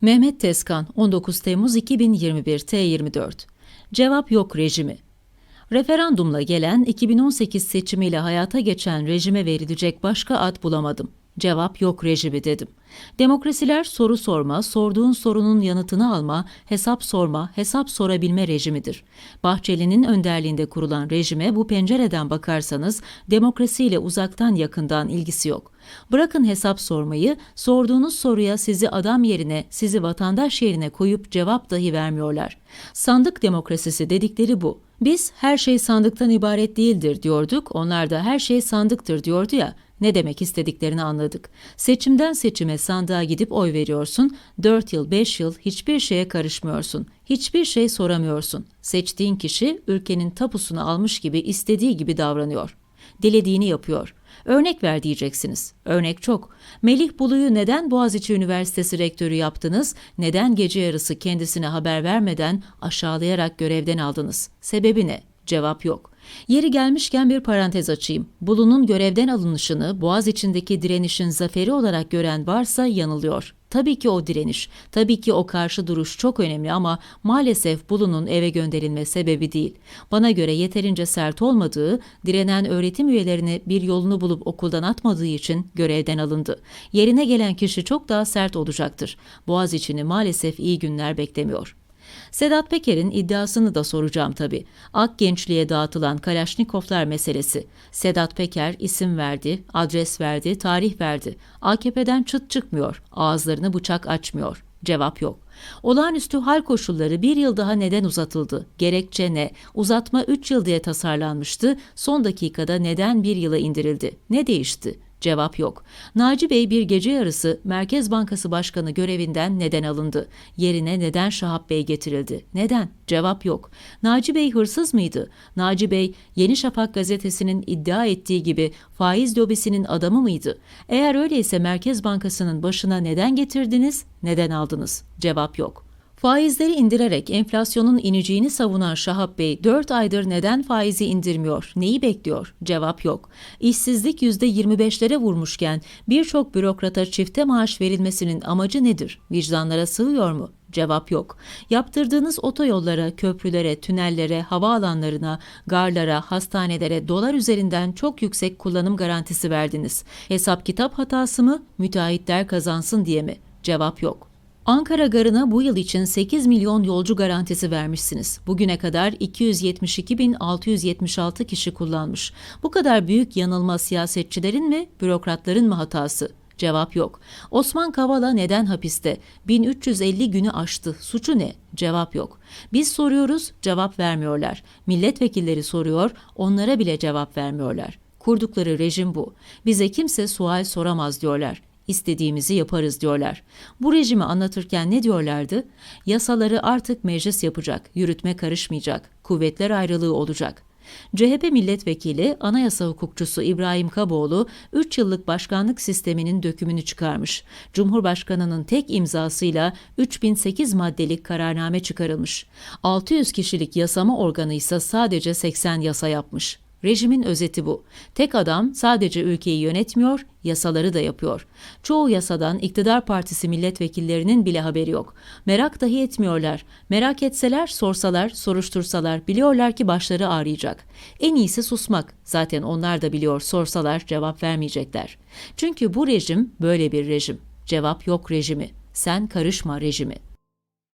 Mehmet Tezkan 19 Temmuz 2021 T24 Cevap yok rejimi Referandumla gelen 2018 seçimiyle hayata geçen rejime verilecek başka ad bulamadım. Cevap yok rejimi dedim. Demokrasiler soru sorma, sorduğun sorunun yanıtını alma, hesap sorma, hesap sorabilme rejimidir. Bahçeli'nin önderliğinde kurulan rejime bu pencereden bakarsanız demokrasiyle uzaktan yakından ilgisi yok. Bırakın hesap sormayı, sorduğunuz soruya sizi adam yerine, sizi vatandaş yerine koyup cevap dahi vermiyorlar. Sandık demokrasisi dedikleri bu. Biz her şey sandıktan ibaret değildir diyorduk, onlar da her şey sandıktır diyordu ya. Ne demek istediklerini anladık. Seçimden seçime sandığa gidip oy veriyorsun, 4 yıl 5 yıl hiçbir şeye karışmıyorsun. Hiçbir şey soramıyorsun. Seçtiğin kişi ülkenin tapusunu almış gibi istediği gibi davranıyor. Dilediğini yapıyor. Örnek ver diyeceksiniz. Örnek çok. Melih Bulu'yu neden Boğaziçi Üniversitesi rektörü yaptınız? Neden gece yarısı kendisine haber vermeden aşağılayarak görevden aldınız? Sebebi ne? Cevap yok. Yeri gelmişken bir parantez açayım. Bulu'nun görevden alınışını Boğaz içindeki direnişin zaferi olarak gören varsa yanılıyor. Tabii ki o direniş, tabii ki o karşı duruş çok önemli ama maalesef Bulu'nun eve gönderilme sebebi değil. Bana göre yeterince sert olmadığı, direnen öğretim üyelerini bir yolunu bulup okuldan atmadığı için görevden alındı. Yerine gelen kişi çok daha sert olacaktır. Boğaz içini maalesef iyi günler beklemiyor. Sedat Peker'in iddiasını da soracağım tabii. Ak gençliğe dağıtılan Kalaşnikovlar meselesi. Sedat Peker isim verdi, adres verdi, tarih verdi. AKP'den çıt çıkmıyor, ağızlarını bıçak açmıyor. Cevap yok. Olağanüstü hal koşulları bir yıl daha neden uzatıldı? Gerekçe ne? Uzatma 3 yıl diye tasarlanmıştı. Son dakikada neden bir yıla indirildi? Ne değişti? Cevap yok. Naci Bey bir gece yarısı Merkez Bankası Başkanı görevinden neden alındı? Yerine neden Şahap Bey getirildi? Neden? Cevap yok. Naci Bey hırsız mıydı? Naci Bey Yeni Şafak gazetesinin iddia ettiği gibi faiz lobisinin adamı mıydı? Eğer öyleyse Merkez Bankası'nın başına neden getirdiniz? Neden aldınız? Cevap yok. Faizleri indirerek enflasyonun ineceğini savunan Şahap Bey 4 aydır neden faizi indirmiyor? Neyi bekliyor? Cevap yok. İşsizlik %25'lere vurmuşken birçok bürokrata çifte maaş verilmesinin amacı nedir? Vicdanlara sığıyor mu? Cevap yok. Yaptırdığınız otoyollara, köprülere, tünellere, havaalanlarına, garlara, hastanelere dolar üzerinden çok yüksek kullanım garantisi verdiniz. Hesap kitap hatası mı? Müteahhitler kazansın diye mi? Cevap yok. Ankara Garı'na bu yıl için 8 milyon yolcu garantisi vermişsiniz. Bugüne kadar 272.676 kişi kullanmış. Bu kadar büyük yanılma siyasetçilerin mi, bürokratların mı hatası? Cevap yok. Osman Kavala neden hapiste? 1350 günü aştı. Suçu ne? Cevap yok. Biz soruyoruz, cevap vermiyorlar. Milletvekilleri soruyor, onlara bile cevap vermiyorlar. Kurdukları rejim bu. Bize kimse sual soramaz diyorlar. İstediğimizi yaparız diyorlar. Bu rejimi anlatırken ne diyorlardı? Yasaları artık meclis yapacak, yürütme karışmayacak, kuvvetler ayrılığı olacak. CHP milletvekili anayasa hukukçusu İbrahim Kaboğlu 3 yıllık başkanlık sisteminin dökümünü çıkarmış. Cumhurbaşkanının tek imzasıyla 3008 maddelik kararname çıkarılmış. 600 kişilik yasama organı ise sadece 80 yasa yapmış. Rejimin özeti bu. Tek adam sadece ülkeyi yönetmiyor, yasaları da yapıyor. Çoğu yasadan iktidar partisi milletvekillerinin bile haberi yok. Merak dahi etmiyorlar. Merak etseler, sorsalar, soruştursalar biliyorlar ki başları ağrıyacak. En iyisi susmak. Zaten onlar da biliyor sorsalar cevap vermeyecekler. Çünkü bu rejim böyle bir rejim. Cevap yok rejimi. Sen karışma rejimi.